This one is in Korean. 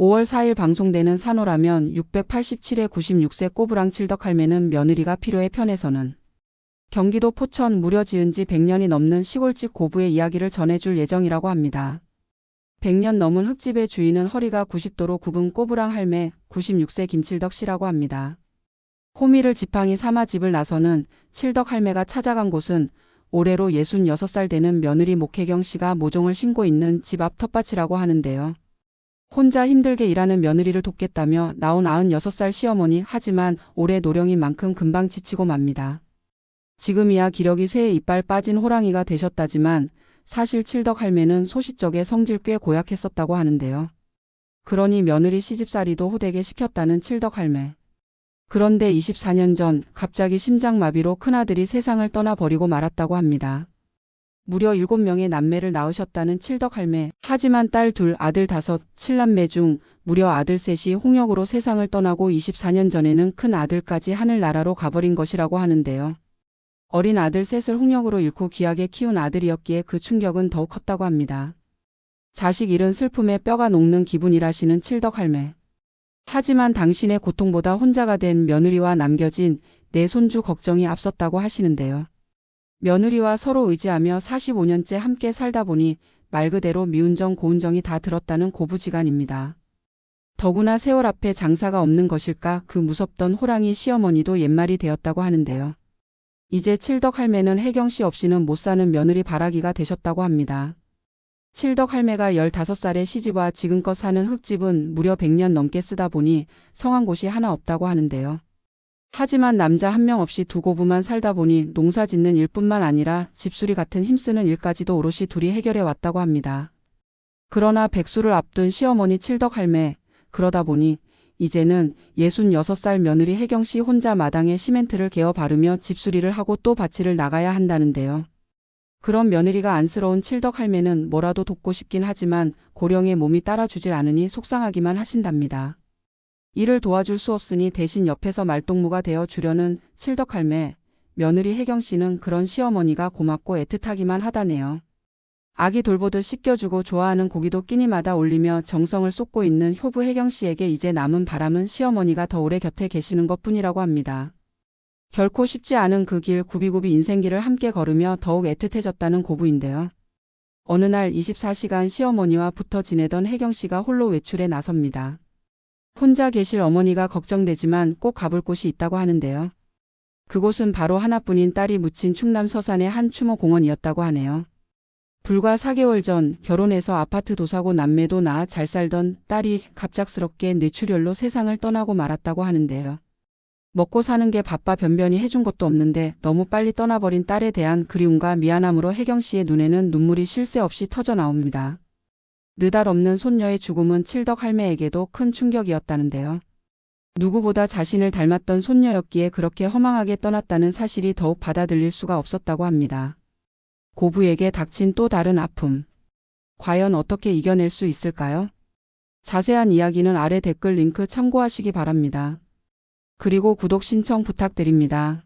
5월 4일 방송되는 산호라면 687에 96세 꼬부랑 칠덕 할매는 며느리가 필요해 편에서는 경기도 포천 무려 지은 지 100년이 넘는 시골집 고부의 이야기를 전해줄 예정이라고 합니다. 100년 넘은 흙집의 주인은 허리가 90도로 굽은 꼬부랑 할매 96세 김칠덕 씨라고 합니다. 호미를 지팡이 삼아 집을 나서는 칠덕 할매가 찾아간 곳은 올해로 66살 되는 며느리 목혜경 씨가 모종을 심고 있는 집 앞 텃밭이라고 하는데요. 혼자 힘들게 일하는 며느리를 돕겠다며 나온 96살 시어머니 하지만 올해 노령인 만큼 금방 지치고 맙니다. 지금이야 기력이 쇠에 이빨 빠진 호랑이가 되셨다지만 사실 칠덕 할매는 소시적에 성질 꽤 고약했었다고 하는데요. 그러니 며느리 시집살이도 호되게 시켰다는 칠덕 할매. 그런데 24년 전 갑자기 심장마비로 큰아들이 세상을 떠나버리고 말았다고 합니다. 무려 7명의 남매를 낳으셨다는 칠덕 할매. 하지만 딸 둘, 아들 다섯, 칠남매 중 무려 아들 셋이 홍역으로 세상을 떠나고 24년 전에는 큰 아들까지 하늘나라로 가버린 것이라고 하는데요. 어린 아들 셋을 홍역으로 잃고 귀하게 키운 아들이었기에 그 충격은 더욱 컸다고 합니다. 자식 잃은 슬픔에 뼈가 녹는 기분이라시는 칠덕 할매. 하지만 당신의 고통보다 혼자가 된 며느리와 남겨진 내 손주 걱정이 앞섰다고 하시는데요. 며느리와 서로 의지하며 45년째 함께 살다 보니 말 그대로 미운 정 고운 정이 다 들었다는 고부지간입니다. 더구나 세월 앞에 장사가 없는 것일까 그 무섭던 호랑이 시어머니도 옛말이 되었다고 하는데요. 이제 칠덕 할매는 혜경 씨 없이는 못 사는 며느리 바라기가 되셨다고 합니다. 칠덕 할매가 15살에 시집와 지금껏 사는 흙집은 무려 100년 넘게 쓰다 보니 성한 곳이 하나 없다고 하는데요. 하지만 남자 한 명 없이 두 고부만 살다 보니 농사 짓는 일뿐만 아니라 집수리 같은 힘쓰는 일까지도 오롯이 둘이 해결해 왔다고 합니다. 그러나 백수를 앞둔 시어머니 칠덕 할매, 그러다 보니 이제는 66살 며느리 혜경 씨 혼자 마당에 시멘트를 개어 바르며 집수리를 하고 또 밭일을 나가야 한다는데요. 그런 며느리가 안쓰러운 칠덕 할매는 뭐라도 돕고 싶긴 하지만 고령의 몸이 따라주질 않으니 속상하기만 하신답니다. 이를 도와줄 수 없으니 대신 옆에서 말동무가 되어 주려는 칠덕 할매, 며느리 혜경 씨는 그런 시어머니가 고맙고 애틋하기만 하다네요. 아기 돌보듯 씻겨주고 좋아하는 고기도 끼니마다 올리며 정성을 쏟고 있는 효부 혜경 씨에게 이제 남은 바람은 시어머니가 더 오래 곁에 계시는 것 뿐이라고 합니다. 결코 쉽지 않은 그 길 구비구비 인생길을 함께 걸으며 더욱 애틋해졌다는 고부인데요. 어느 날 24시간 시어머니와 붙어 지내던 혜경 씨가 홀로 외출에 나섭니다. 혼자 계실 어머니가 걱정되지만 꼭 가볼 곳이 있다고 하는데요. 그곳은 바로 하나뿐인 딸이 묻힌 충남 서산의 한 추모 공원이었다고 하네요. 불과 4개월 전 결혼해서 아파트 도사고 남매도 낳아 잘 살던 딸이 갑작스럽게 뇌출혈로 세상을 떠나고 말았다고 하는데요. 먹고 사는 게 바빠 변변히 해준 것도 없는데 너무 빨리 떠나버린 딸에 대한 그리움과 미안함으로 혜경 씨의 눈에는 눈물이 쉴 새 없이 터져 나옵니다. 느닷 없는 손녀의 죽음은 칠덕 할매에게도 큰 충격이었다는데요. 누구보다 자신을 닮았던 손녀였기에 그렇게 허망하게 떠났다는 사실이 더욱 받아들일 수가 없었다고 합니다. 고부에게 닥친 또 다른 아픔. 과연 어떻게 이겨낼 수 있을까요? 자세한 이야기는 아래 댓글 링크 참고하시기 바랍니다. 그리고 구독 신청 부탁드립니다.